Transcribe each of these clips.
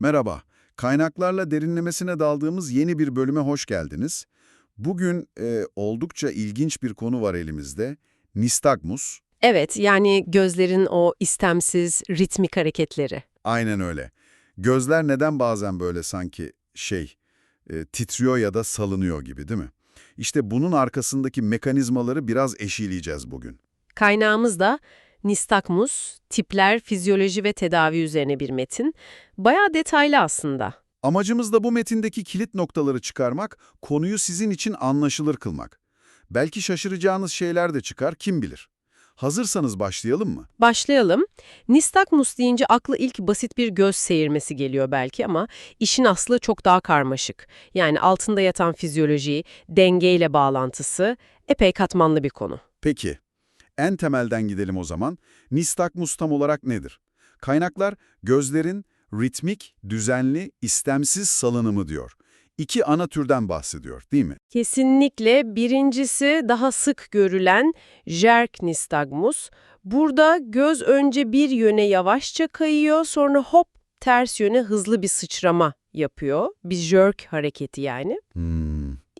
Merhaba, kaynaklarla derinlemesine daldığımız yeni bir bölüme hoş geldiniz. Bugün e, oldukça ilginç bir konu var elimizde. Nistagmus. Evet, yani gözlerin o istemsiz ritmik hareketleri. Aynen öyle. Gözler neden bazen böyle sanki şey, e, titriyor ya da salınıyor gibi değil mi? İşte bunun arkasındaki mekanizmaları biraz eşileyeceğiz bugün. Kaynağımız da Nistagmus, tipler, fizyoloji ve tedavi üzerine bir metin. Bayağı detaylı aslında. Amacımız da bu metindeki kilit noktaları çıkarmak, konuyu sizin için anlaşılır kılmak. Belki şaşıracağınız şeyler de çıkar, kim bilir. Hazırsanız başlayalım mı? Başlayalım. Nistagmus deyince aklı ilk basit bir göz seyirmesi geliyor belki ama işin aslı çok daha karmaşık. Yani altında yatan fizyoloji, dengeyle bağlantısı epey katmanlı bir konu. Peki, en temelden gidelim o zaman. Nistagmus tam olarak nedir? Kaynaklar gözlerin ritmik, düzenli, istemsiz salınımı diyor. İki ana türden bahsediyor, değil mi? Kesinlikle birincisi daha sık görülen jerk nistagmus. Burada göz önce bir yöne yavaşça kayıyor sonra hop ters yöne hızlı bir sıçrama yapıyor. Bir jerk hareketi yani. Hmm,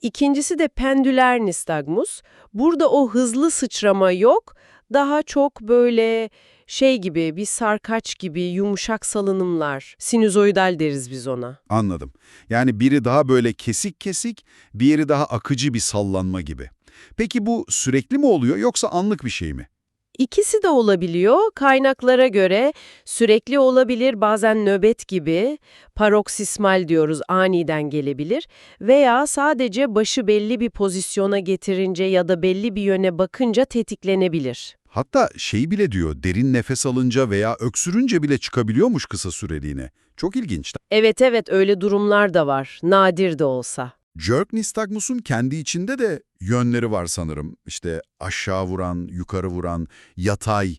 İkincisi de pendüler nistagmus. Burada o hızlı sıçrama yok. Daha çok böyle şey gibi bir sarkaç gibi yumuşak salınımlar. Sinüzoidal deriz biz ona. anladım. Yani biri daha böyle kesik kesik, diğeri daha akıcı bir sallanma gibi. Peki bu sürekli mi oluyor yoksa anlık bir şey mi? İkisi de olabiliyor. Kaynaklara göre sürekli olabilir, bazen nöbet gibi, paroksismal diyoruz, aniden gelebilir veya sadece başı belli bir pozisyona getirince ya da belli bir yöne bakınca tetiklenebilir. Hatta şey bile diyor, derin nefes alınca veya öksürünce bile çıkabiliyormuş kısa süreliğine. Çok ilginç. Evet evet öyle durumlar da var, nadir de olsa. Jerk nistagmus'un kendi içinde de yönleri var sanırım. İşte aşağı vuran, yukarı vuran, yatay,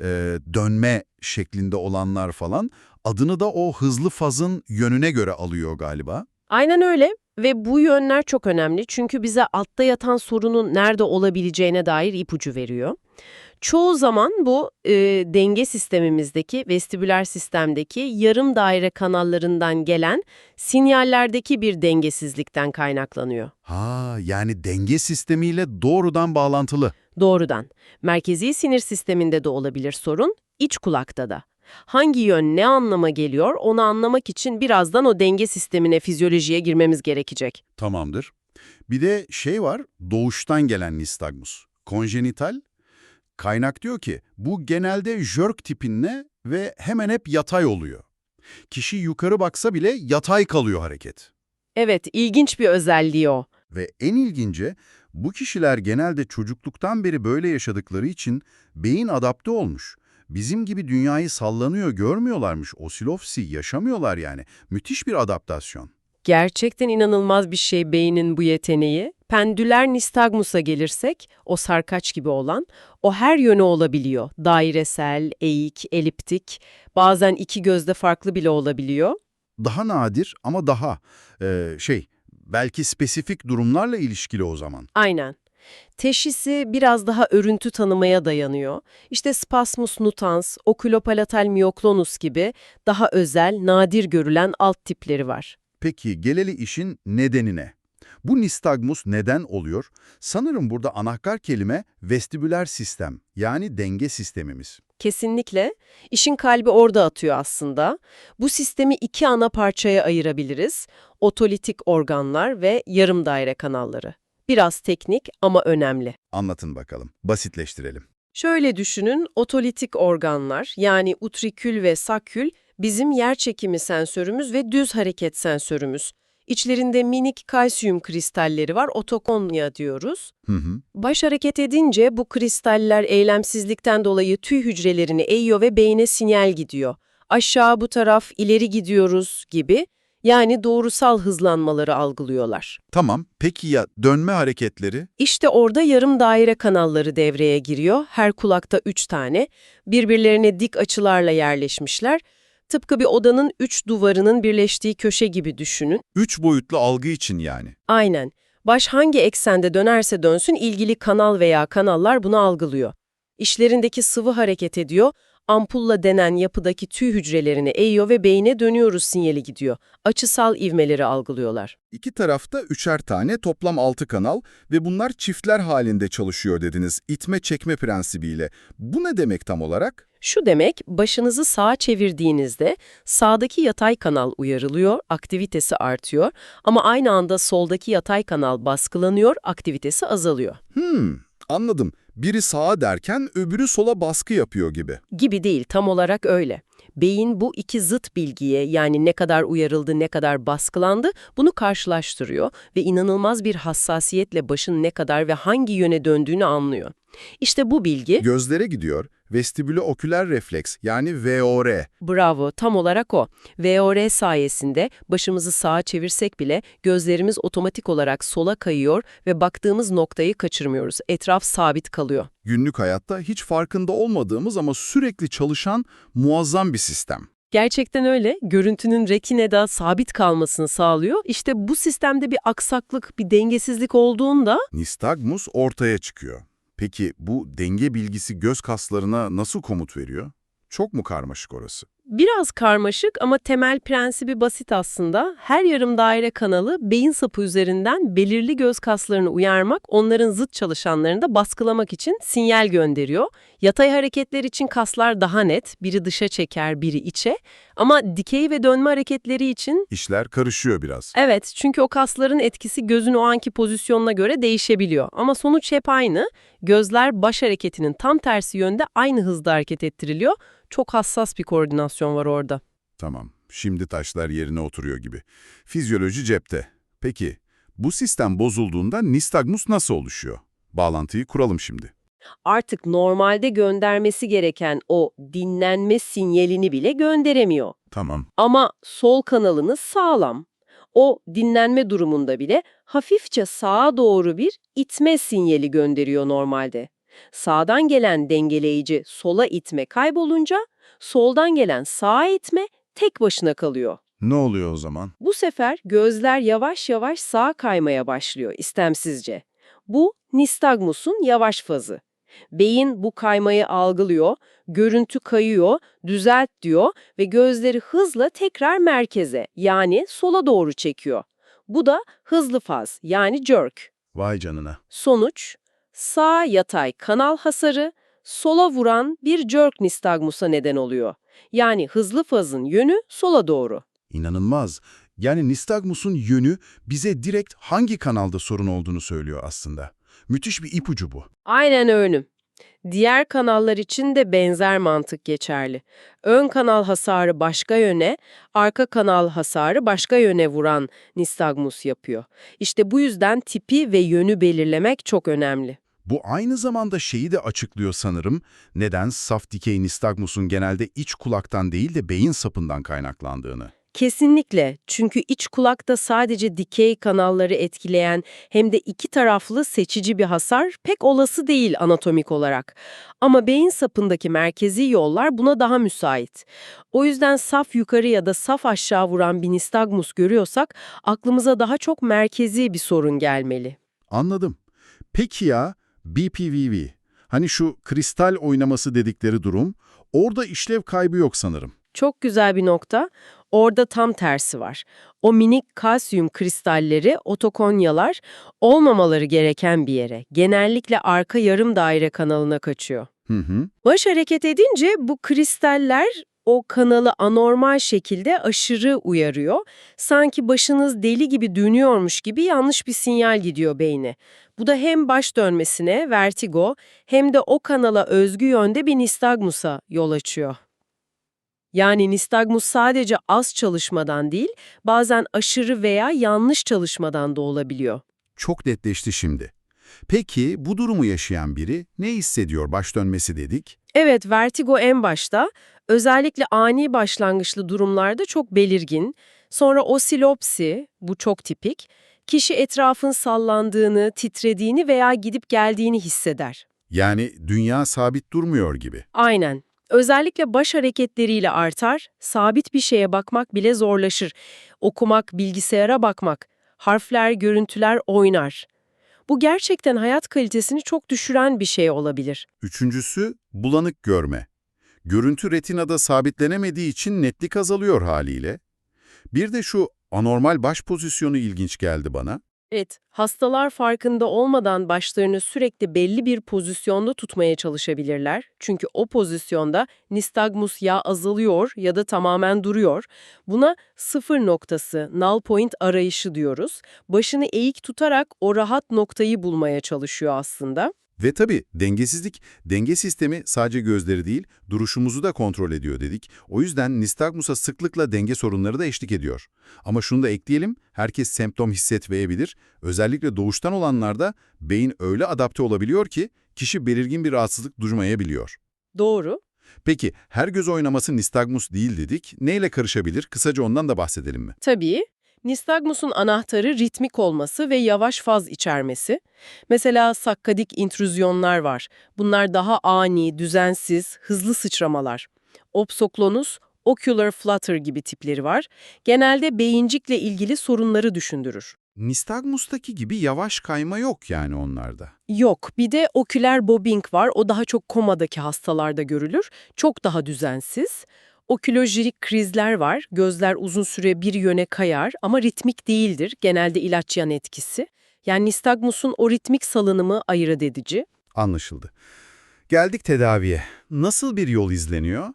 e, dönme şeklinde olanlar falan. Adını da o hızlı fazın yönüne göre alıyor galiba. Aynen öyle ve bu yönler çok önemli çünkü bize altta yatan sorunun nerede olabileceğine dair ipucu veriyor. Çoğu zaman bu e, denge sistemimizdeki, vestibüler sistemdeki yarım daire kanallarından gelen sinyallerdeki bir dengesizlikten kaynaklanıyor. Ha, yani denge sistemiyle doğrudan bağlantılı. Doğrudan. Merkezi sinir sisteminde de olabilir sorun, iç kulakta da. Hangi yön ne anlama geliyor onu anlamak için birazdan o denge sistemine, fizyolojiye girmemiz gerekecek. Tamamdır. Bir de şey var, doğuştan gelen nistagmus. Konjenital. Kaynak diyor ki, bu genelde jerk tipinle ve hemen hep yatay oluyor. Kişi yukarı baksa bile yatay kalıyor hareket. Evet, ilginç bir özelliği o. Ve en ilginci, bu kişiler genelde çocukluktan beri böyle yaşadıkları için beyin adapte olmuş. Bizim gibi dünyayı sallanıyor görmüyorlarmış, osilofsi yaşamıyorlar yani. Müthiş bir adaptasyon. Gerçekten inanılmaz bir şey beynin bu yeteneği. Pendüler nistagmusa gelirsek, o sarkaç gibi olan, o her yönü olabiliyor. Dairesel, eğik, eliptik, bazen iki gözde farklı bile olabiliyor. Daha nadir ama daha e, şey, belki spesifik durumlarla ilişkili o zaman. Aynen. Teşhisi biraz daha örüntü tanımaya dayanıyor. İşte spasmus nutans, okulopalatal miyoklonus gibi daha özel, nadir görülen alt tipleri var. Peki geleli işin nedenine. Bu nistagmus neden oluyor? Sanırım burada anahtar kelime vestibüler sistem yani denge sistemimiz. Kesinlikle. İşin kalbi orada atıyor aslında. Bu sistemi iki ana parçaya ayırabiliriz. Otolitik organlar ve yarım daire kanalları. Biraz teknik ama önemli. Anlatın bakalım, basitleştirelim. Şöyle düşünün, otolitik organlar yani utrikül ve sakül bizim yerçekimi sensörümüz ve düz hareket sensörümüz. İçlerinde minik kalsiyum kristalleri var, otokonya diyoruz. Hı hı. Baş hareket edince bu kristaller eylemsizlikten dolayı tüy hücrelerini eğiyor ve beyne sinyal gidiyor. Aşağı bu taraf, ileri gidiyoruz gibi. Yani doğrusal hızlanmaları algılıyorlar. Tamam, peki ya dönme hareketleri? İşte orada yarım daire kanalları devreye giriyor. Her kulakta üç tane. Birbirlerine dik açılarla yerleşmişler. Tıpkı bir odanın üç duvarının birleştiği köşe gibi düşünün. Üç boyutlu algı için yani. Aynen. Baş hangi eksende dönerse dönsün ilgili kanal veya kanallar bunu algılıyor. İşlerindeki sıvı hareket ediyor Ampulla denen yapıdaki tüy hücrelerini eğiyor ve beyine dönüyoruz sinyali gidiyor. Açısal ivmeleri algılıyorlar. İki tarafta üçer tane toplam altı kanal ve bunlar çiftler halinde çalışıyor dediniz itme çekme prensibiyle. Bu ne demek tam olarak? Şu demek, başınızı sağa çevirdiğinizde sağdaki yatay kanal uyarılıyor, aktivitesi artıyor ama aynı anda soldaki yatay kanal baskılanıyor, aktivitesi azalıyor. Hmm, anladım. Biri sağa derken öbürü sola baskı yapıyor gibi. Gibi değil, tam olarak öyle. Beyin bu iki zıt bilgiye yani ne kadar uyarıldı, ne kadar baskılandı bunu karşılaştırıyor ve inanılmaz bir hassasiyetle başın ne kadar ve hangi yöne döndüğünü anlıyor. İşte bu bilgi, Gözlere gidiyor. Vestibülo-oküler refleks yani VOR. bravo, tam olarak o. VOR sayesinde başımızı sağa çevirsek bile gözlerimiz otomatik olarak sola kayıyor ve baktığımız noktayı kaçırmıyoruz. Etraf sabit kalıyor. Günlük hayatta hiç farkında olmadığımız ama sürekli çalışan muazzam bir sistem. Gerçekten öyle. Görüntünün retinede sabit kalmasını sağlıyor. İşte bu sistemde bir aksaklık, bir dengesizlik olduğunda Nistagmus ortaya çıkıyor. Peki bu denge bilgisi göz kaslarına nasıl komut veriyor? Çok mu karmaşık orası? Biraz karmaşık ama temel prensibi basit aslında. Her yarım daire kanalı beyin sapı üzerinden belirli göz kaslarını uyarmak, onların zıt çalışanlarını da baskılamak için sinyal gönderiyor. Yatay hareketler için kaslar daha net, biri dışa çeker, biri içe. Ama dikey ve dönme hareketleri için İşler karışıyor biraz. Evet, çünkü o kasların etkisi gözün o anki pozisyonuna göre değişebiliyor. Ama sonuç hep aynı. Gözler baş hareketinin tam tersi yönde aynı hızda hareket ettiriliyor. Çok hassas bir koordinasyon var orada. Tamam, şimdi taşlar yerine oturuyor gibi. Fizyoloji cepte. Peki, bu sistem bozulduğunda nistagmus nasıl oluşuyor? Bağlantıyı kuralım şimdi. Artık normalde göndermesi gereken o dinlenme sinyalini bile gönderemiyor. Tamam. Ama sol kanalınız sağlam. O dinlenme durumunda bile hafifçe sağa doğru bir itme sinyali gönderiyor normalde. Sağdan gelen dengeleyici sola itme kaybolunca soldan gelen sağa itme tek başına kalıyor. Ne oluyor o zaman? Bu sefer gözler yavaş yavaş sağa kaymaya başlıyor istemsizce. Bu nistagmusun yavaş fazı. Beyin bu kaymayı algılıyor, görüntü kayıyor, düzelt diyor ve gözleri hızla tekrar merkeze yani sola doğru çekiyor. Bu da hızlı faz yani jerk. Vay canına. Sonuç, sağ yatay kanal hasarı sola vuran bir jerk nistagmusa neden oluyor. Yani hızlı fazın yönü sola doğru. İnanılmaz. Yani nistagmusun yönü bize direkt hangi kanalda sorun olduğunu söylüyor aslında. Müthiş bir ipucu bu. Aynen öyle. Diğer kanallar için de benzer mantık geçerli. Ön kanal hasarı başka yöne, arka kanal hasarı başka yöne vuran nistagmus yapıyor. İşte bu yüzden tipi ve yönü belirlemek çok önemli. Bu aynı zamanda şeyi de açıklıyor sanırım. Neden saf dikey nistagmusun genelde iç kulaktan değil de beyin sapından kaynaklandığını. Kesinlikle. Çünkü iç kulakta sadece dikey kanalları etkileyen hem de iki taraflı seçici bir hasar pek olası değil anatomik olarak. Ama beyin sapındaki merkezi yollar buna daha müsait. O yüzden saf yukarı ya da saf aşağı vuran bir nistagmus görüyorsak aklımıza daha çok merkezi bir sorun gelmeli. Anladım. Peki ya BPVV? Hani şu kristal oynaması dedikleri durum, orada işlev kaybı yok sanırım. Çok güzel bir nokta. Orada tam tersi var. O minik kalsiyum kristalleri, otokonyalar olmamaları gereken bir yere, genellikle arka yarım daire kanalına kaçıyor. Hı hı. Baş hareket edince bu kristaller o kanalı anormal şekilde aşırı uyarıyor. Sanki başınız deli gibi dönüyormuş gibi yanlış bir sinyal gidiyor beyne. Bu da hem baş dönmesine, vertigo, hem de o kanala özgü yönde bir nistagmusa yol açıyor. Yani nistagmus sadece az çalışmadan değil, bazen aşırı veya yanlış çalışmadan da olabiliyor. Çok netleşti şimdi. Peki bu durumu yaşayan biri ne hissediyor baş dönmesi dedik? Evet, vertigo en başta, özellikle ani başlangıçlı durumlarda çok belirgin. Sonra osilopsi, bu çok tipik, kişi etrafın sallandığını, titrediğini veya gidip geldiğini hisseder. Yani dünya sabit durmuyor gibi. Aynen. Özellikle baş hareketleriyle artar, sabit bir şeye bakmak bile zorlaşır. Okumak, bilgisayara bakmak, harfler, görüntüler oynar. Bu gerçekten hayat kalitesini çok düşüren bir şey olabilir. Üçüncüsü bulanık görme. Görüntü retinada sabitlenemediği için netlik azalıyor haliyle. Bir de şu anormal baş pozisyonu ilginç geldi bana. Evet, hastalar farkında olmadan başlarını sürekli belli bir pozisyonda tutmaya çalışabilirler. Çünkü o pozisyonda nistagmus yağ azalıyor ya da tamamen duruyor. Buna sıfır noktası, null point arayışı diyoruz. Başını eğik tutarak o rahat noktayı bulmaya çalışıyor aslında. Ve tabii dengesizlik, denge sistemi sadece gözleri değil, duruşumuzu da kontrol ediyor dedik. O yüzden nistagmusa sıklıkla denge sorunları da eşlik ediyor. Ama şunu da ekleyelim, herkes semptom hissetmeyebilir. Özellikle doğuştan olanlarda beyin öyle adapte olabiliyor ki kişi belirgin bir rahatsızlık duymayabiliyor. Doğru. Peki her göz oynaması nistagmus değil dedik. Neyle karışabilir? Kısaca ondan da bahsedelim mi? Tabii. Nistagmus'un anahtarı ritmik olması ve yavaş faz içermesi. Mesela sakkadik intrüzyonlar var. Bunlar daha ani, düzensiz, hızlı sıçramalar. Opsoklonus, ocular flutter gibi tipleri var. Genelde beyincikle ilgili sorunları düşündürür. Nistagmus'taki gibi yavaş kayma yok yani onlarda. Yok, bir de oküler bobbing var. O daha çok komadaki hastalarda görülür. Çok daha düzensiz. Okülojirik krizler var. Gözler uzun süre bir yöne kayar ama ritmik değildir. Genelde ilaç yan etkisi. Yani nistagmusun o ritmik salınımı ayırt edici. Anlaşıldı. Geldik tedaviye. Nasıl bir yol izleniyor?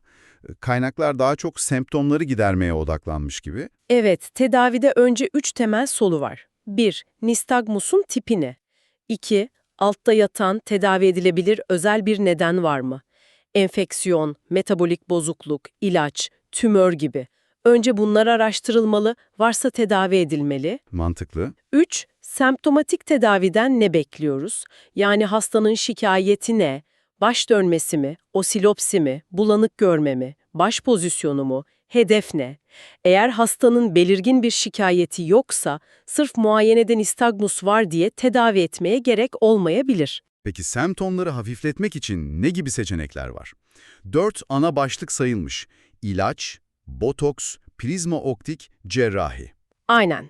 Kaynaklar daha çok semptomları gidermeye odaklanmış gibi. Evet, tedavide önce üç temel solu var. 1. Nistagmusun tipi ne? 2. Altta yatan, tedavi edilebilir özel bir neden var mı? Enfeksiyon, metabolik bozukluk, ilaç, tümör gibi. Önce bunlar araştırılmalı, varsa tedavi edilmeli. Mantıklı. 3. Semptomatik tedaviden ne bekliyoruz? Yani hastanın şikayeti ne? Baş dönmesi mi, osilopsi mi, bulanık görme mi, baş pozisyonu mu, hedef ne? Eğer hastanın belirgin bir şikayeti yoksa, sırf muayenede nistagmus var diye tedavi etmeye gerek olmayabilir. Peki semptomları hafifletmek için ne gibi seçenekler var? Dört ana başlık sayılmış. İlaç, botoks, prizma optik, cerrahi. Aynen.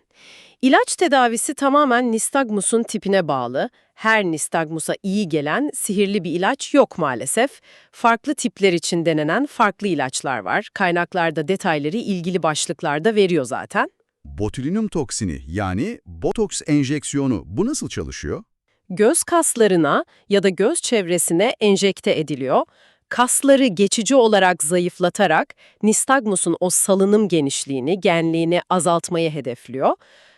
İlaç tedavisi tamamen nistagmusun tipine bağlı. Her nistagmusa iyi gelen sihirli bir ilaç yok maalesef. Farklı tipler için denenen farklı ilaçlar var. Kaynaklarda detayları ilgili başlıklarda veriyor zaten. Botulinum toksini yani botoks enjeksiyonu bu nasıl çalışıyor? Göz kaslarına ya da göz çevresine enjekte ediliyor. Kasları geçici olarak zayıflatarak nistagmusun o salınım genişliğini, genliğini azaltmayı hedefliyor.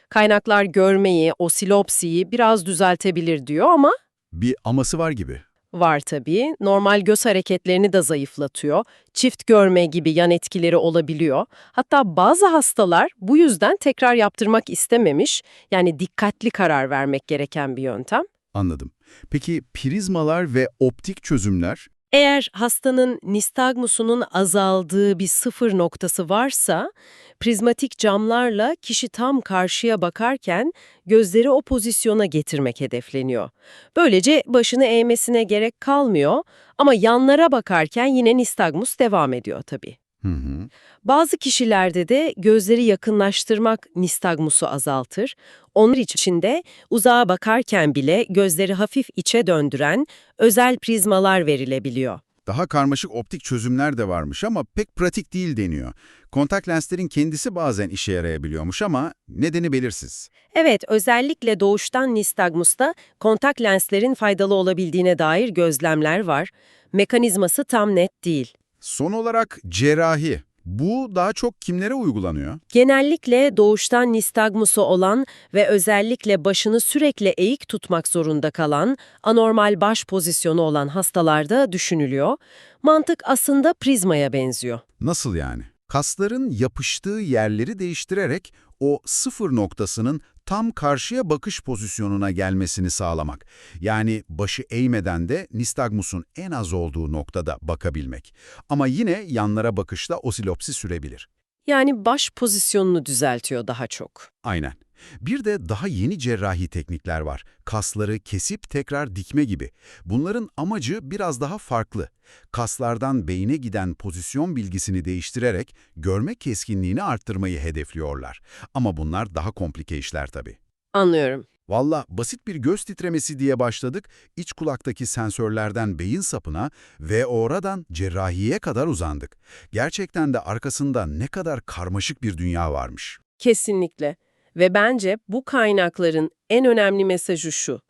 Kaynaklar görmeyi, osilopsiyi biraz düzeltebilir diyor ama Bir aması var gibi. var tabii. Normal göz hareketlerini de zayıflatıyor. Çift görme gibi yan etkileri olabiliyor. Hatta bazı hastalar bu yüzden tekrar yaptırmak istememiş. Yani dikkatli karar vermek gereken bir yöntem. Anladım. Peki prizmalar ve optik çözümler? Eğer hastanın nistagmusunun azaldığı bir sıfır noktası varsa, prizmatik camlarla kişi tam karşıya bakarken gözleri o pozisyona getirmek hedefleniyor. Böylece başını eğmesine gerek kalmıyor ama yanlara bakarken yine nistagmus devam ediyor tabii. Hı hı. Bazı kişilerde de gözleri yakınlaştırmak nistagmusu azaltır. Onlar için de uzağa bakarken bile gözleri hafif içe döndüren özel prizmalar verilebiliyor. Daha karmaşık optik çözümler de varmış ama pek pratik değil deniyor. Kontak lenslerin kendisi bazen işe yarayabiliyormuş ama nedeni belirsiz. Evet, özellikle doğuştan nistagmusta kontak lenslerin faydalı olabildiğine dair gözlemler var. Mekanizması tam net değil. Son olarak cerrahi. Bu daha çok kimlere uygulanıyor? Genellikle doğuştan nistagmusu olan ve özellikle başını sürekli eğik tutmak zorunda kalan, anormal baş pozisyonu olan hastalarda düşünülüyor. Mantık aslında prizmaya benziyor. Nasıl yani? Kasların yapıştığı yerleri değiştirerek o sıfır noktasının tam karşıya bakış pozisyonuna gelmesini sağlamak. Yani başı eğmeden de nistagmusun en az olduğu noktada bakabilmek. Ama yine yanlara bakışta osilopsi sürebilir. Yani baş pozisyonunu düzeltiyor daha çok. Aynen. Bir de daha yeni cerrahi teknikler var. Kasları kesip tekrar dikme gibi. Bunların amacı biraz daha farklı. Kaslardan beyne giden pozisyon bilgisini değiştirerek görme keskinliğini arttırmayı hedefliyorlar. Ama bunlar daha komplike işler tabii. Anlıyorum. Valla basit bir göz titremesi diye başladık, iç kulaktaki sensörlerden beyin sapına ve oradan cerrahiye kadar uzandık. Gerçekten de arkasında ne kadar karmaşık bir dünya varmış. Kesinlikle. Ve bence bu kaynakların en önemli mesajı şu.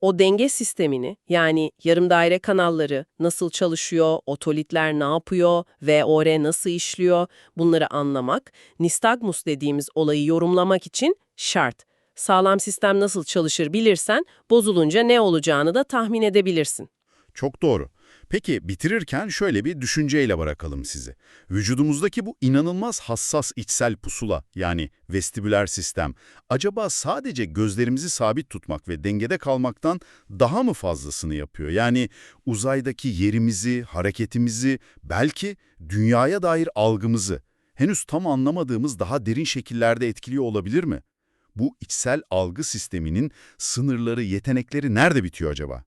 O denge sistemini yani yarım daire kanalları nasıl çalışıyor, otolitler ne yapıyor, VOR nasıl işliyor bunları anlamak, nistagmus dediğimiz olayı yorumlamak için şart. Sağlam sistem nasıl çalışır bilirsen bozulunca ne olacağını da tahmin edebilirsin. Çok doğru. Peki bitirirken şöyle bir düşünceyle bırakalım sizi. Vücudumuzdaki bu inanılmaz hassas içsel pusula yani vestibüler sistem acaba sadece gözlerimizi sabit tutmak ve dengede kalmaktan daha mı fazlasını yapıyor? Yani uzaydaki yerimizi, hareketimizi, belki dünyaya dair algımızı henüz tam anlamadığımız daha derin şekillerde etkiliyor olabilir mi? Bu içsel algı sisteminin sınırları, yetenekleri nerede bitiyor acaba?